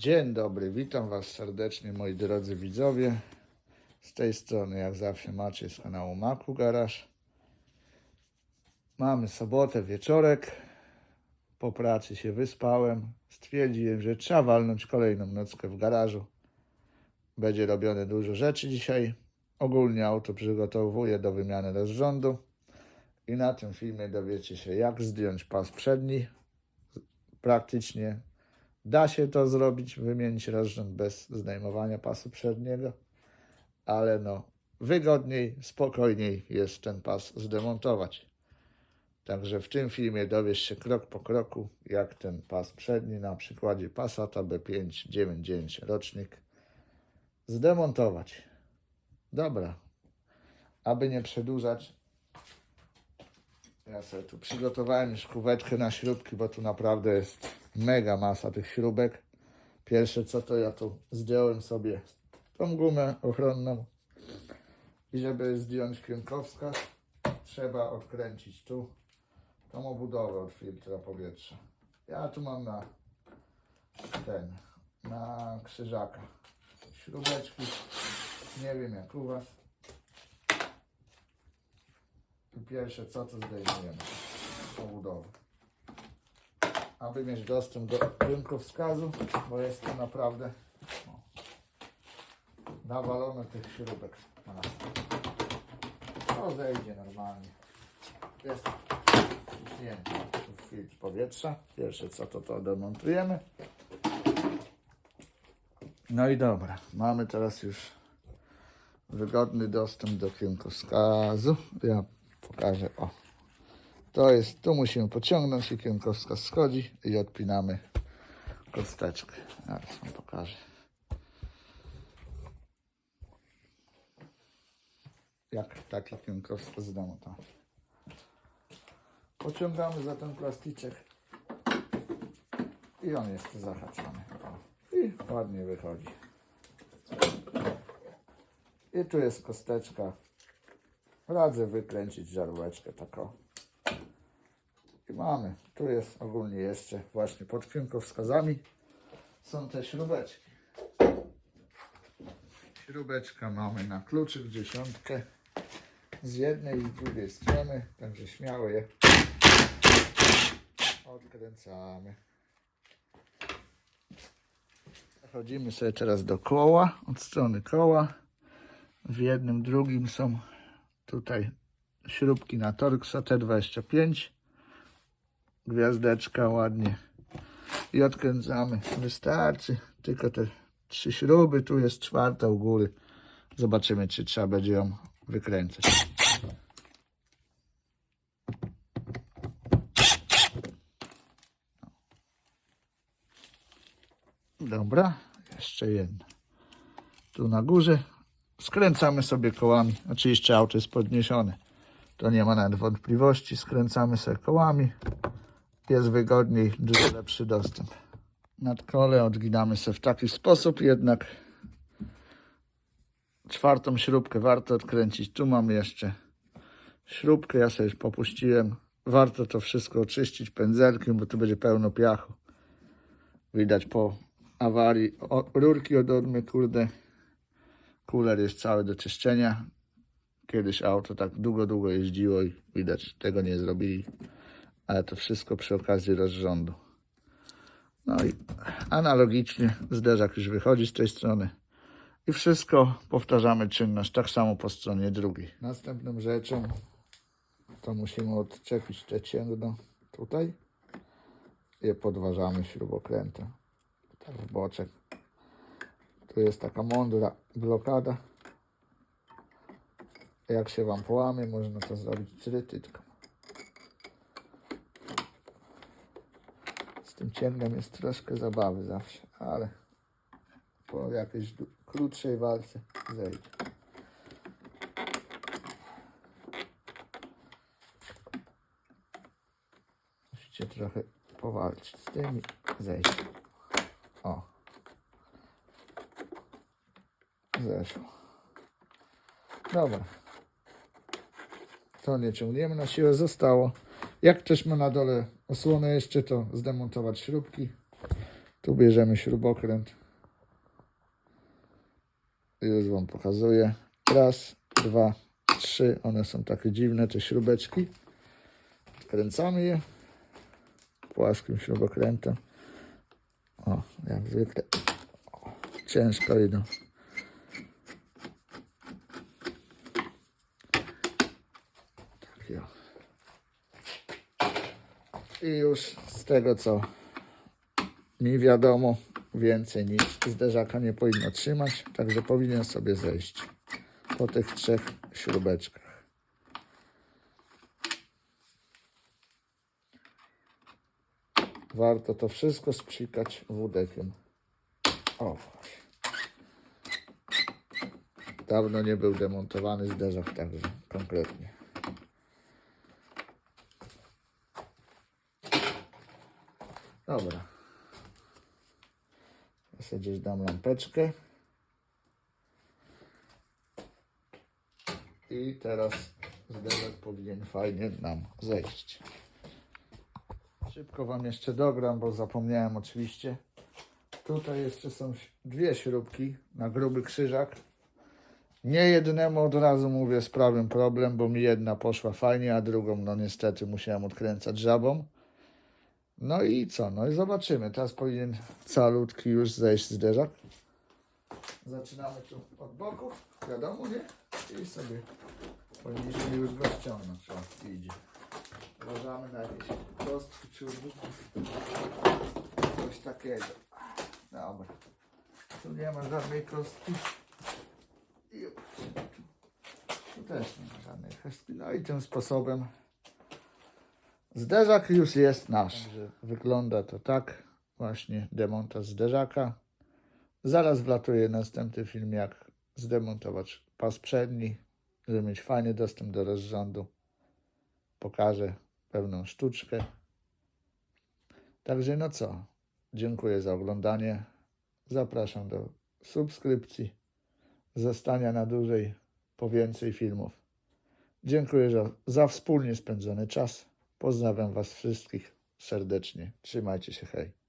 Dzień dobry, witam Was serdecznie moi drodzy widzowie. Z tej strony jak zawsze Maciej z kanału Maku Garaż. Mamy sobotę, wieczorek. Po pracy się wyspałem. Stwierdziłem, że trzeba walnąć kolejną nockę w garażu. Będzie robione dużo rzeczy dzisiaj. Ogólnie auto przygotowuję do wymiany rozrządu. I na tym filmie dowiecie się jak zdjąć pas przedni. Praktycznie Da się to zrobić, wymienić rozrząd bez zdejmowania pasu przedniego, ale no wygodniej, spokojniej jest ten pas zdemontować. Także w tym filmie dowiesz się krok po kroku, jak ten pas przedni na przykładzie Passata B599 rocznik zdemontować. Dobra, aby nie przedłużać, ja sobie tu przygotowałem już na śrubki, bo tu naprawdę jest mega masa tych śrubek. Pierwsze co to ja tu zdjąłem sobie tą gumę ochronną i żeby zdjąć kierunkowskaz trzeba odkręcić tu tą obudowę od filtra powietrza. Ja tu mam na ten, na krzyżaka śrubeczki, nie wiem jak u Was. Pierwsze co to zdejmujemy obudowę aby mieć dostęp do rynkowskazu, bo jest to naprawdę o, nawalone tych śrubek. na nas. To zejdzie normalnie. Jest wciśnięty w filtr powietrza. Pierwsze co to to demontujemy. No i dobra, mamy teraz już wygodny dostęp do kierunkowskazu. Ja pokażę, o, to jest, tu musimy pociągnąć i kierunkowskaz schodzi i odpinamy kosteczkę. Zaraz wam pokażę. Jak taki kierunkowskaz zdemontować. Pociągamy za ten plastyczek i on jest zahaczony. I ładnie wychodzi. I tu jest kosteczka. Radzę wykręcić żaróweczkę taką. I mamy. Tu jest ogólnie jeszcze właśnie pod kierunkowskazami są te śrubeczki. Śrubeczka mamy na kluczyk dziesiątkę z jednej i z drugiej strony, także śmiało je odkręcamy. Przechodzimy sobie teraz do koła, od strony koła. W jednym, drugim są tutaj śrubki na Torxa T25 gwiazdeczka ładnie i odkręcamy. Wystarczy tylko te trzy śruby, tu jest czwarta u góry. Zobaczymy, czy trzeba będzie ją wykręcać. Dobra, jeszcze jedna. Tu na górze skręcamy sobie kołami. Oczywiście auto jest podniesione. To nie ma nawet wątpliwości. Skręcamy sobie kołami jest wygodniej, dużo lepszy dostęp. Nadkole odginamy sobie w taki sposób, jednak czwartą śrubkę warto odkręcić. Tu mamy jeszcze śrubkę, ja sobie już popuściłem. Warto to wszystko oczyścić pędzelkiem, bo tu będzie pełno piachu. Widać po awarii o, rurki od odmy, kurde. Kuler jest cały do czyszczenia. Kiedyś auto tak długo, długo jeździło i widać tego nie zrobili ale to wszystko przy okazji rozrządu. No i analogicznie zderzak już wychodzi z tej strony i wszystko powtarzamy czynność tak samo po stronie drugiej. Następną rzeczą to musimy odczepić te cięgno tutaj je podważamy śrubokrętem tak boczek. Tu jest taka mądra blokada. Jak się Wam połamie, można to zrobić trytytką. Z tym cięgiem jest troszkę zabawy zawsze, ale po jakiejś krótszej walce zejdzie. Musicie trochę powalczyć z tym i zejść. O. Zeszło. Dobra. To nie ciągniemy na siłę, zostało. Jak też ma na dole osłonę jeszcze, to zdemontować śrubki. Tu bierzemy śrubokręt. Już Wam pokazuję. Raz, dwa, trzy. One są takie dziwne, te śrubeczki. Odkręcamy je płaskim śrubokrętem. O, jak zwykle. Ciężko idą. I już z tego co mi wiadomo, więcej nic zderzaka nie powinno trzymać, także powinien sobie zejść po tych trzech śrubeczkach. Warto to wszystko sprzykać wódekiem. O. Dawno nie był demontowany zderzak także konkretnie. Dobra. Ja sobie gdzieś dam lampeczkę. I teraz zderzak powinien fajnie nam zejść. Szybko Wam jeszcze dogram, bo zapomniałem oczywiście. Tutaj jeszcze są dwie śrubki na gruby krzyżak. Nie jednemu od razu mówię sprawię problem, bo mi jedna poszła fajnie, a drugą no niestety musiałem odkręcać żabą. No i co? No i zobaczymy. Teraz powinien calutki już zejść zderzak. Zaczynamy tu od boków, wiadomo, nie? I sobie powinniśmy już go ściągnąć. O, idzie. Uważamy na jakieś kostki czy coś takiego. Dobra. Tu nie ma żadnej kostki. Tu też nie ma żadnej kostki. No i tym sposobem Zderzak już jest nasz. Wygląda to tak. Właśnie demontaż zderzaka. Zaraz wlatuje następny film, jak zdemontować pas przedni, żeby mieć fajny dostęp do rozrządu. Pokażę pewną sztuczkę. Także no co? Dziękuję za oglądanie. Zapraszam do subskrypcji, zostania na dłużej po więcej filmów. Dziękuję za, za wspólnie spędzony czas. Pozdrawiam Was wszystkich serdecznie. Trzymajcie się, hej.